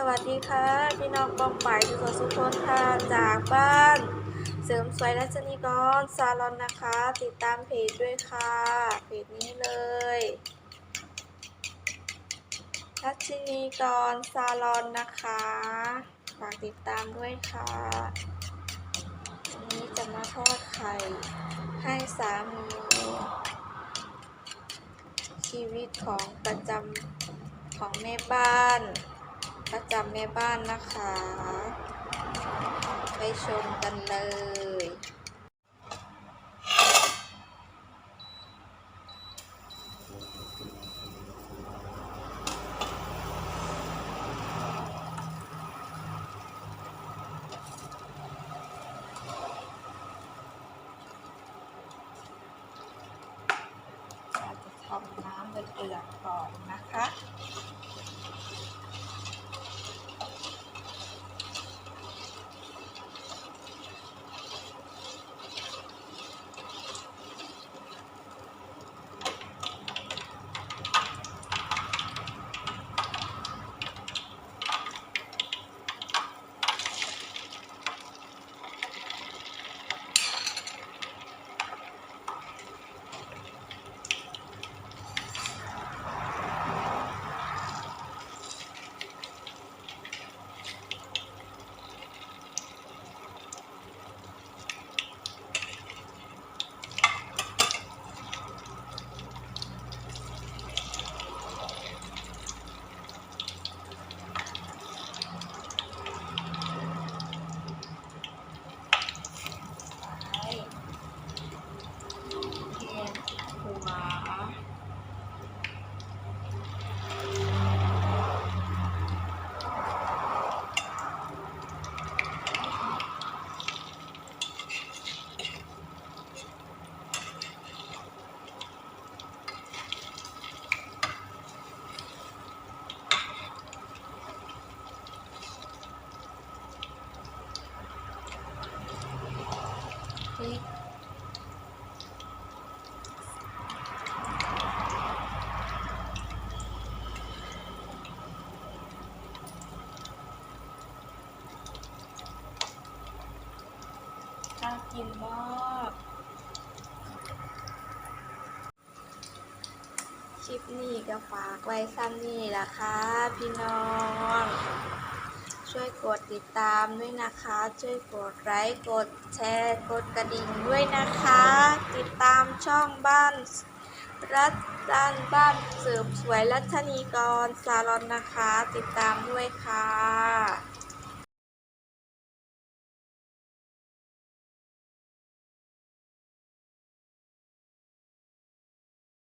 สวัสดีค่ะ พี่น้องกองไปทุกคนทุกคนค่ะจากบ้าน เสริมสวยรัชนีกรซาลอนนะคะ ติดตามเพจด้วยค่ะ เพจนี้เลยรัชนีกรซาลอนนะคะฝากติดตามด้วยค่ะวันนี้จะมาทอดไข่ให้สามีชีวิตของประจำของแม่บ้าน ประจำแม่บ้านนะคะ ไปชมกันเลยเราจะทำน้ำเดือดก่อนนะคะ ไปเทียนหัว พริกน่ากินมากคลิปนี้ก็ฝากไว้ซ้ำนี่ละค่ะพี่น้อง ช่วยกดติดตามด้วยนะคะ ช่วยกดไลค์กดแชร์กดกระดิ่งด้วยนะคะ ติดตามช่องบ้านรัฐด้านบ้านเสริมสวยรัชนีกรซาลอนนะคะ ติดตามด้วยค่ะ